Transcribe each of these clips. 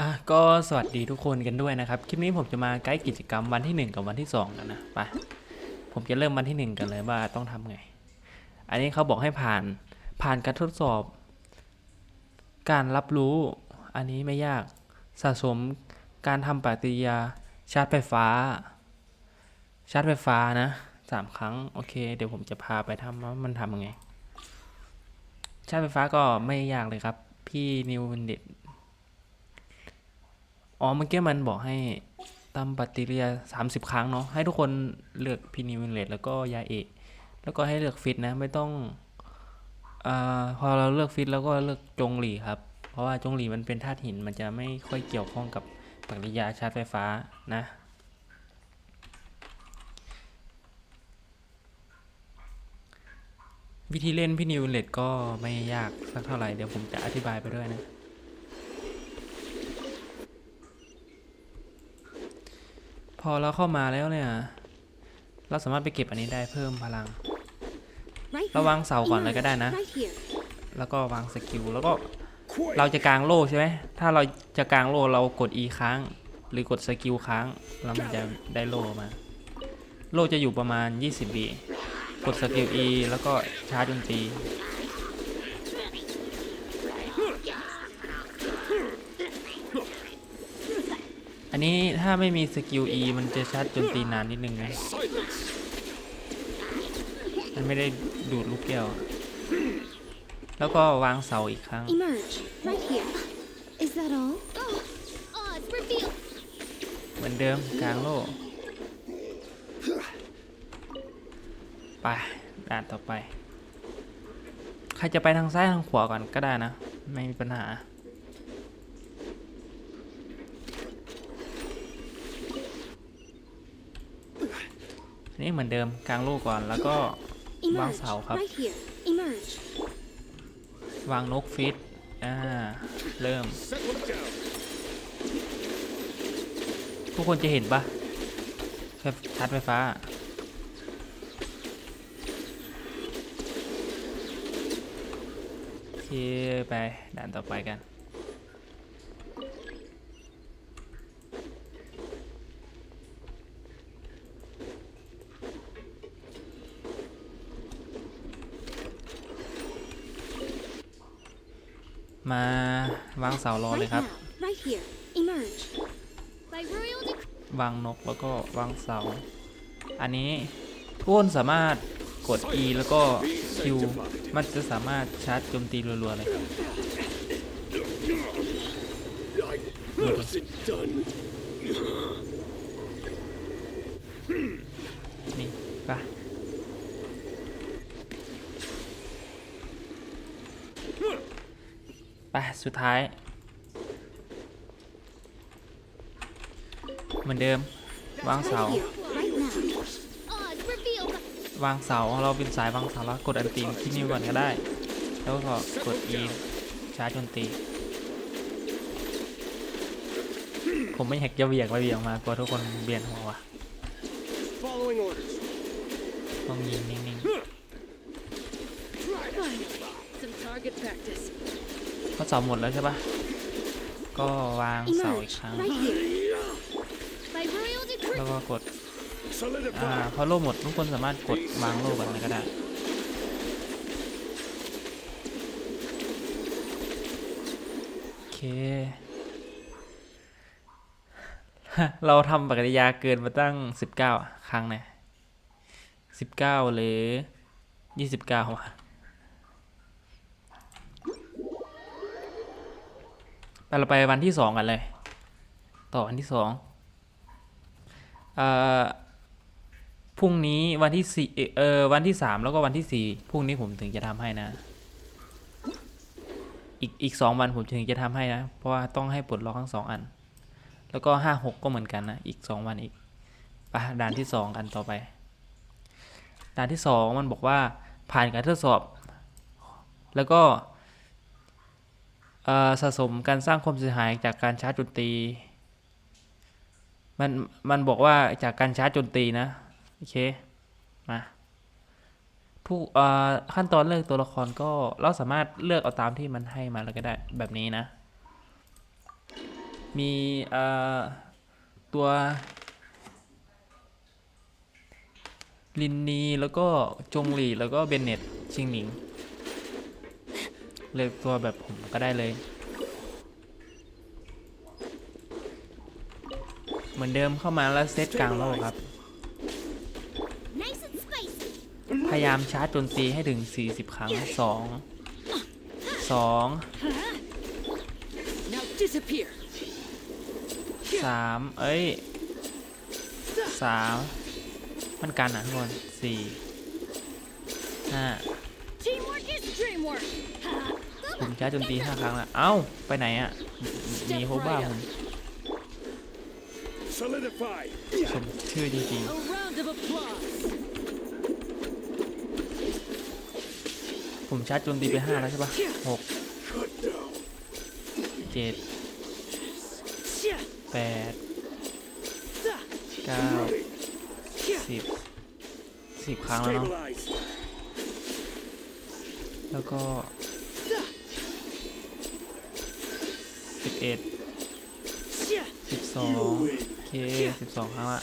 อะก็สวัสดีทุกคนกันด้วยนะครับ คลิปนี้ผมจะมาไกด์กิจกรรมวันที่ 1 กับวันที่ 2 กันนะไปผมจะเริ่มวันที่ 1 กันเลยว่าต้องทำไง อันนี้เขาบอกให้ผ่านผ่านการทดสอบ การรับรู้อันนี้ไม่ยากสะสมการทำปฏิกิริยาชาร์จไฟฟ้า ชาร์จไฟฟ้านะสามครั้งโอเค เดี๋ยวผมจะพาไปทำว่ามันทำยังไง ชาร์จไฟฟ้าก็ไม่ยากเลยครับ พี่นิวเด็ด อ๋อเมื่อกี้มันบอกให้ทำปฏิกิริยา30 ครั้งเนาะให้ทุกคนเลือกพินิวิเลตแล้วก็ยาเอกแล้วก็ให้เลือกฟิตนะไม่ต้องอพอเราเลือกฟิตแล้วก็เลือกจงหลีครับ เพราะว่าจงหลีมันเป็นธาตุหินมันจะไม่ค่อยเกี่ยวข้องกับปฏิกิริยาชาร์จไฟฟ้านะวิธีเล่นพี่นิวเลตก็ไม่ยากสักเท่าไหร่เดี๋ยวผมจะอธิบายไปด้วยนะ พอเราเข้ามาแล้วเนี่ย เราสามารถไปเก็บอันนี้ได้เพิ่มพลัง Right ระ here. วังเสาก่อนเลยก็ได้นะ Right here. แล้วก็วางสกิลแล้วก็เราจะกางโล่ใช่ไหม ถ้าเราจะกางโล่เรากด E ค้าง หรือกดสกิลค้างแล้วมันจะได้โล่มา โล่จะอยู่ประมาณ 20วิกดสกิล E แล้วก็ชาร์จโจนตีอั นนี้ถ้าไม่มีสกิล E มันจะชาร์จโจนตีนานนิดนึงนะมันไม่ได้ดูดลูกแก้ว แล้วก็วางเสาอีกครั้ง Emerge. Right here. Is that all? Oh, odds revealed. เหมือนเดิมกลางโล่ไปด่านต่อไป ใครจะไปทางซ้ายทางขวาก่อนก็ได้นะ ไม่มีปัญหา นนี้เหมือนเดิมกลางโล่ก่อนแล้วก็วาง Emerge. เสาครับ Right here. Emerge. วางนกฟิตอ่าเริ่ม ทุกคนจะเห็นปะไฟชาร์จไฟฟ้าโอเคไปด่านต่อไปกัน มาวางเสารอเลย Right ครับ now. Right here. Emerge. By royal decree. วางนกแล้วก็วางเสา อันนี้ทุกคนสามารถกด E แล้วก็ Q มันจะสามารถชาร์จโจมตีรัวๆเลยครับ How's it done? นี่ไป ไปสุดท้าย เหมือนเดิม วางเสา วางเสาเราเป็นสายวางเสาแล้วกดอันตีที่นิ้วก่อนก็ได้ แล้วก็กด E ชาร์จจนตีผมไม่อยากจะเบี่ยงไปเบี่ยงมากลัวทุกคนเบียนหัวว่ะต้องยิงนิ่งๆ เขาเสาหมดแล้วใช่ปะก็วางเสาอีก Emerge. ครั้ง Right here. By royal decree. แล้วก็กดอ่า Solidify. พอโล่หมดทุกคนสามารถกดวางโล่แบบนั้นก็ได้โอเค เราทำปฏิกิริยาเกินมาตั้ง 19 ครั้งนะ19 หรือ 29วะ ไปเราไปวันที่2กันเลย ต่อวันที่2เอ่อพรุ่งนี้วันที่สี่เออวันที่สามแล้วก็วันที่สี่พรุ่งนี้ผมถึงจะทำให้นะ อีกอีกสองวันผมถึงจะทำให้นะ เพราะว่าต้องให้ปลดล็อกทั้งสองอัน แล้วก็ห้าหกก็เหมือนกันนะ อีกสองวันอีกไปด่านที่สองกันต่อไป ด่านที่สองมันบอกว่าผ่านการทดสอบ แล้วก็ สะสมการสร้างความเสียหายจากการชาร์จโจนตี มันมันบอกว่าจากการชาร์จโจนตีนะ โอเค มาผู้ขั้นตอนเลือกตัวละครก็เราสามารถเลือกเอาตามที่มันให้มาแล้วก็ได้แบบนี้นะ มีตัวลินนีแล้วก็จงหลีแล้วก็เบนเน็ตชิงหนิง เลือกตัวแบบผมก็ได้เลย เหมือนเดิมเข้ามาแล้วเซตกลางโลกครับ Nice and spicy. พยายามชาร์จโจนตีให้ถึง 40 ครั้ง 2 2 Now disappear. 3เอ้ย 3 มันกันอะทุกคน 4 5 Teamwork is dreamwork. ผมชาร์จโจนตี5ครั้งแล้วเอ้า ไปไหนอะ มีโฮบ้าผม Solidify. ชมชื่อจริง A round of applause. ๆผมชาร์จโจนตีไป5แล้วใช่ปะ6 Cut down. 7 8 9 10 10ครั้งแล้วเนาะ Stabilize. แล้วก็ เอ็ดสิบสองโอเคสิบสองครั้งละ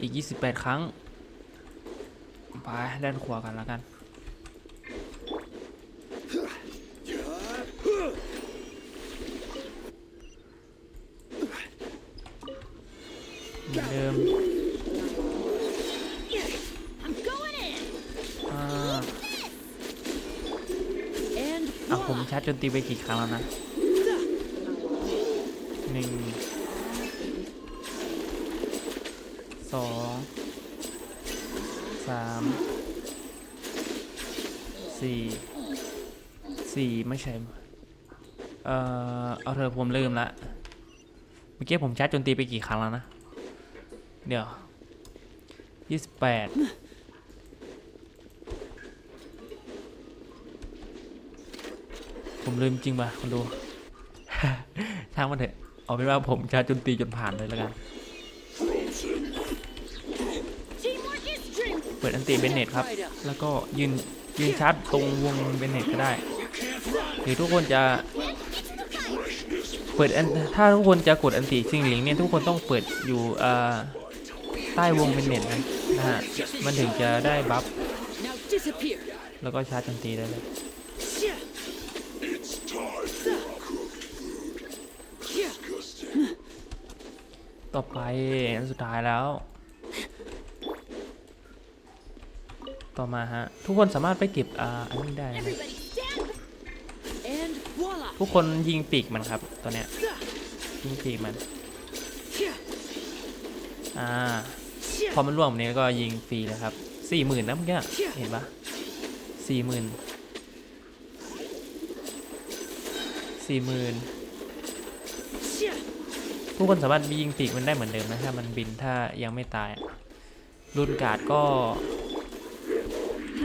อีกยี่สิบแปดครั้ง ไปด้านขวากันแล้วกันเหมือนเดิม ชาร์จจนตีไปกี่ครั้งแล้วนะหนึ่งสองสามสี่สี่ไม่ใช่เอ่อเอาเถอะผมลืมละเมื่อกี้ผมชาร์จจนตีไปกี่ครั้งแล้วนะ เดี๋ยวยี่สิบแปด ผมลืมจริงป่ะคนดูช่างมันเถอะ เอาเป็นว่าผมชาร์จจนตีจนผ่านเลยแล้วกัน เปิดอันตีเบนเน็ตครับ แล้วก็ยืนยืนชาร์จตรงวงเบนเน็ตก็ได้ หรือทุกคนจะ เปิดอันถ้าทุกคนจะกดอันตีซิงหลิงเนี่ยทุกคนต้องเปิดอยู่ใต้วงเบนเน็ตนะฮะ มันถึงจะได้บัฟ แล้วก็ชาร์จจนตีได้เลย ต่อไปอันสุดท้ายแล้ว ต่อมาฮะ ทุกคนสามารถไปเก็บอ่าอันนี้ได้นะ Everybody stand. And voila. ทุกคนยิงปีกมันครับตัวเนี้ยยิงปีกมันอ่าพอมันร่วงแบบนี้ก็ยิงฟรีเลยครับสี่หมื่นนะเมื่อกี้เห็นปะสี่หมื่นสี่หมื่น ทุกคนสามารถยิงปีกมันได้เหมือนเดิมนะถ้ามันบินถ้ายังไม่ตายรุ่นการ์ดก็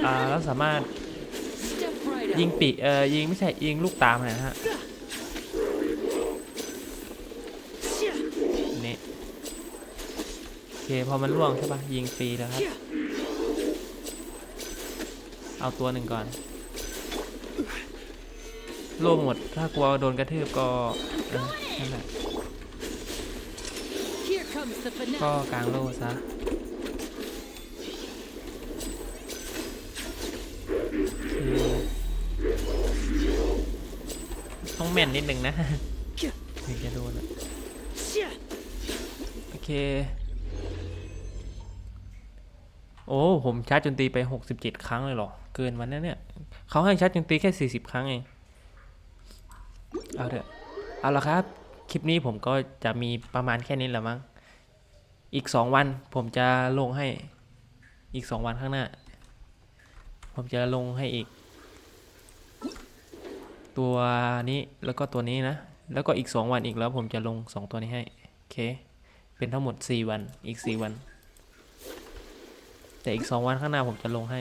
อ่าแล้วสามารถยิงปีกเอ่อยิงไม่ใช่ยิงลูกตามนะฮะนี่โอเคพอมันร่วงใช่ปะยิงฟรีแล้วครับเอาตัวหนึ่งก่อนโล่งหมดถ้ากลัวโดนกระทืบก็นั่นแหละ ก็ finale. กลางโล่ซะโอเคต้องแม่นนิดนึงนะถึงจะโดนอะโอเค โอ้ ผมชาร์จจนตีไป 67 ครั้งเลยเหรอ เกินวันนั้นเนี่ย เขาให้ชาร์จจนตีแค่ 40 ครั้งเอง เอาเถอะ เอาละครับ คลิปนี้ผมก็จะมีประมาณแค่นี้แหละมั้ง อีก 2 วันผมจะลงให้อีก 2 วันข้างหน้า ผมจะลงให้อีก ตัวนี้แล้วก็ตัวนี้นะ แล้วก็อีก 2 วันอีกแล้วผมจะลง 2 ตัวนี้ให้โอเคเป็นทั้งหมด 4 วันอีก 4 วัน แต่อีก 2 วันข้างหน้าผมจะลงให้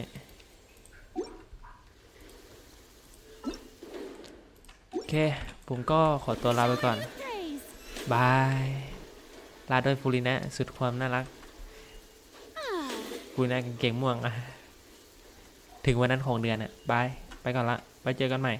โอเค ผมก็ขอตัวลาไปก่อน Praise. บาย ลาด้วยฟูรินะ สุดความน่ารักฟูรินะกางเก่งม่วงอะถึงวันนั้นของเดือนอะบาย ไปก่อนละไว้เจอกันใหม่